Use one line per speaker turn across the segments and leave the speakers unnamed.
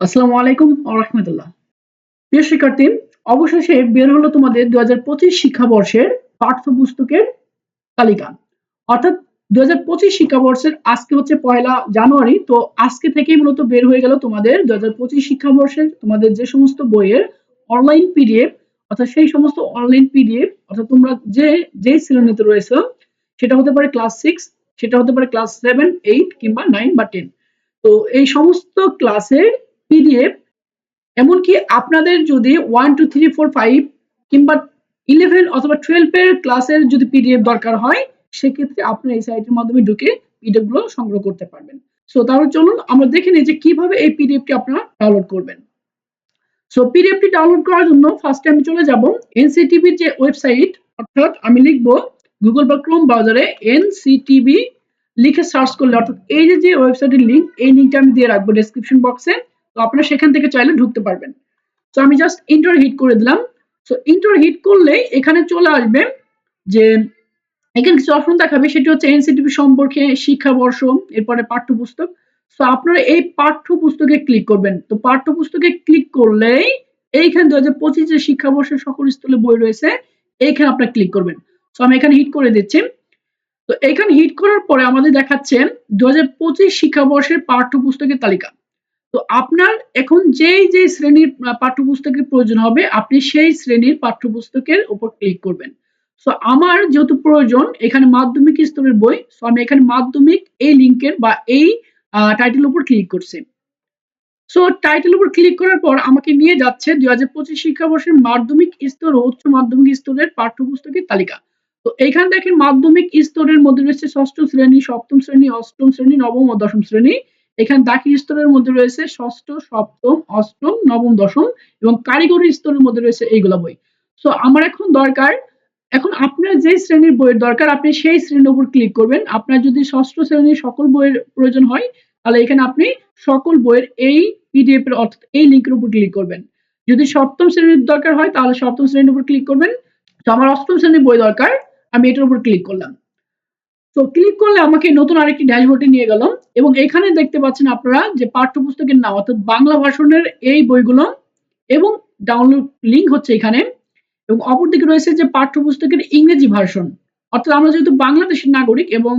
আসসালামু আলাইকুম রহমতুল্লাহ। প্রিয় শিক্ষার্থী, অবশেষে বের হলো তোমাদের দু হাজার পঁচিশ শিক্ষাবর্ষের পাঠ্যপুস্তকের তালিকা। অর্থাৎ দু হাজার পঁচিশ শিক্ষাবর্ষের আজকে হচ্ছে পয়লা জানুয়ারি, তো আজকে থেকেই মূলত বের হয়ে গেল তোমাদের দু হাজার পঁচিশ শিক্ষাবর্ষের তোমাদের যে সমস্ত বইয়ের অনলাইন পিডিএফ, অর্থাৎ সেই সমস্ত অনলাইন পিডিএফ, অর্থাৎ তোমরা যে যে শ্রেণীতে রয়েছে, সেটা হতে পারে ক্লাস সিক্স, সেটা হতে পারে ক্লাস সেভেন, এইট কিংবা নাইন বা টেন। তো এই সমস্ত ক্লাসের পিডিএফ এমনকি আপনাদের যদি one two three four five কিংবা ইলেভেন অথবা টুয়েলভের ক্লাসের যদি পিডিএফ দরকার হয়, সেক্ষেত্রে আপনি এই সাইটের মাধ্যমে ঢুকে পিডিএফগুলো সংগ্রহ করতে পারবেন। সো তাহলে চলুন আমরা দেখে নিই যে কীভাবে এই পিডিএফটি আপনারা ডাউনলোড করবেন। সো পিডিএফটি ডাউনলোড করার জন্য ফার্স্ট আমি চলে যাব এনসিটিভির যে ওয়েবসাইট অর্থাৎ আমি লিখব গুগল বা ক্রোম ব্রাউজারে এনসিটিভি লিখে সার্চ করলে, অর্থাৎ এই যে যে ওয়েবসাইটের লিঙ্ক এই লিঙ্কটা আমি দিয়ে রাখব ডেসক্রিপশন বক্সে তো আপনারা সেখান থেকে চাইলে ঢুকতে পারবেন। তো আমি জাস্ট ইন্টার হিট করে দিলাম। সো ইন্টার হিট করলে এখানে চলে আসবে যে এখানে কিছু অপশন দেখাবে। সেটি হচ্ছে এনসিটিভি সম্পর্কে শিক্ষাবর্ষ, এরপরে পাঠ্যপুস্তক। সো আপনারা এই পাঠ্যপুস্তকে ক্লিক করবেন। তো পাঠ্যপুস্তকে ক্লিক করলেই এইখানে দু হাজার পঁচিশ শিক্ষাবর্ষের সকল স্থলে বই রয়েছে, এইখানে আপনারা ক্লিক করবেন। সো আমি এখানে হিট করে দিচ্ছি। তো এখানে হিট করার পরে আমাদের দেখাচ্ছে দু হাজার পঁচিশ শিক্ষাবর্ষের পাঠ্যপুস্তকের তালিকা। তো আপনার এখন যেই যে শ্রেণির পাঠ্যপুস্তকের প্রয়োজন হবে, আপনি সেই শ্রেণির পাঠ্যপুস্তকের উপর ক্লিক করবেন। সো আমার যেহেতু প্রয়োজন, এখানে মাধ্যমিক স্তরের বই সো আমি এখানে মাধ্যমিক এই লিঙ্কের বা এই টাইটেল উপর ক্লিক করছি। সো টাইটেল উপর ক্লিক করার পর আমাকে নিয়ে যাচ্ছে দুই হাজার পঁচিশ শিক্ষাবর্ষের মাধ্যমিক স্তর ও উচ্চ মাধ্যমিক স্তরের পাঠ্যপুস্তকের তালিকা। তো এখানে দেখেন মাধ্যমিক স্তরের মধ্যে রয়েছে ষষ্ঠ শ্রেণি, সপ্তম শ্রেণি, অষ্টম শ্রেণি, নবম ও দশম শ্রেণি। এখানে দাখিল স্তরের মধ্যে রয়েছে ষষ্ঠ, সপ্তম, অষ্টম, নবম, দশম এবং কারিগরি স্তরের মধ্যে রয়েছে এইগুলা বই। সো আমার এখন দরকার, এখন আপনার যে শ্রেণির বইয়ের দরকার, আপনি সেই শ্রেণির উপর ক্লিক করবেন। আপনার যদি ষষ্ঠ শ্রেণির সকল বইয়ের প্রয়োজন হয়, তাহলে এখানে আপনি সকল বইয়ের এই পিডিএফ এর অর্থাৎ এই লিঙ্কের উপর ক্লিক করবেন। যদি সপ্তম শ্রেণির দরকার হয়, তাহলে সপ্তম শ্রেণির উপর ক্লিক করবেন। তো আমার অষ্টম শ্রেণির বই দরকার, আমি এটার উপর ক্লিক করলাম। তো ক্লিক করলে আমাকে নতুন আরেকটি ড্যাশবোর্ডে নিয়ে গেল। এবং এখানে দেখতে পাচ্ছেন আপনারা যে পাঠ্যপুস্তকের নাম, অর্থাৎ বাংলা ভাষণের এই বইগুলো এবং ডাউনলোড লিঙ্ক হচ্ছে এখানে। এবং অপরদিকে রয়েছে যে পাঠ্যপুস্তকের ইংরেজি ভার্সন অর্থাৎ আমরা যেহেতু বাংলাদেশের নাগরিক এবং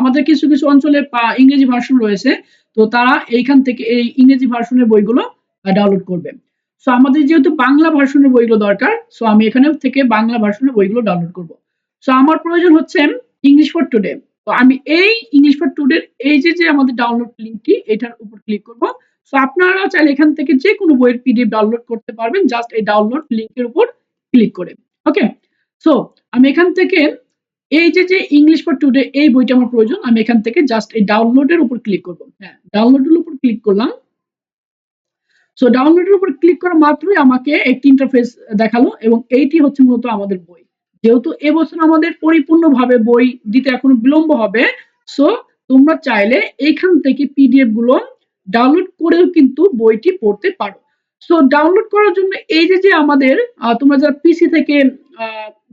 আমাদের কিছু কিছু অঞ্চলে ইংরেজি ভার্সন রয়েছে, তো তারা এইখান থেকে এই ইংরেজি ভার্সনের বইগুলো ডাউনলোড করবে। সো আমাদের যেহেতু বাংলা ভার্সনের বইগুলো দরকার সো আমি এখানে থেকে বাংলা ভার্সনের বইগুলো ডাউনলোড করব। সো আমার প্রয়োজন হচ্ছে ইংলিশ ফর টুডে তো আমি এই ইংলিশ ফর টুডে এই যে যে আমাদের ডাউনলোড লিঙ্কটি এটার উপর ক্লিক করব। সো আপনারা চাইলে এখান থেকে যে কোনো বইয়ের পিডিএফ ডাউনলোড করতে পারবেন জাস্ট এই ডাউনলোড লিঙ্কের উপর ক্লিক করে। ওকে সো আমি এখান থেকে এই যে যে ইংলিশ ফর টুডে এই বইটা আমার প্রয়োজন, আমি এখান থেকে জাস্ট এই ডাউনলোডের উপর ক্লিক করব। হ্যাঁ ডাউনলোডের উপর ক্লিক করলাম। সো ডাউনলোডের উপর ক্লিক করা মাত্রই আমাকে একটি ইন্টারফেস দেখাল এবং এইটি হচ্ছে মূলত আমাদের বই। যেহেতু এবছর আমাদের পরিপূর্ণভাবে বই দিতে এখন বিলম্ব হবে সো তোমরা চাইলে এইখান থেকে পিডিএফগুলো ডাউনলোড করেও কিন্তু বইটি পড়তে পারো। সো ডাউনলোড করার জন্য এই যে যে আমাদের তোমরা যারা পিসি থেকে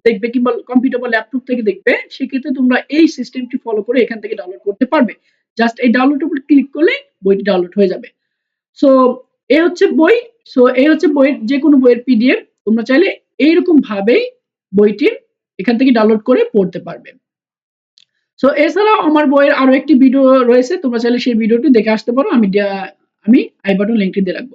দেখবে কিংবা কম্পিউটার বা ল্যাপটপ থেকে দেখবে, সেক্ষেত্রে তোমরা এই সিস্টেমটি ফলো করে এখান থেকে ডাউনলোড করতে পারবে। জাস্ট এই ডাউনলোড উপর ক্লিক করলে বইটি ডাউনলোড হয়ে যাবে। সো এই হচ্ছে বই সো এই হচ্ছে বইয়ের যে কোনো বইয়ের পিডিএফ তোমরা চাইলে এইরকম ভাবেই বইটি এখান থেকে ডাউনলোড করে পড়তে পারবে। সো এছাড়াও আমার বইয়ের আরও একটি ভিডিও রয়েছে, তোমরা চাইলে সেই ভিডিওটি দেখে আসতে পারো। আমি আমি আই বাটন লিঙ্কটি দিয়ে রাখব।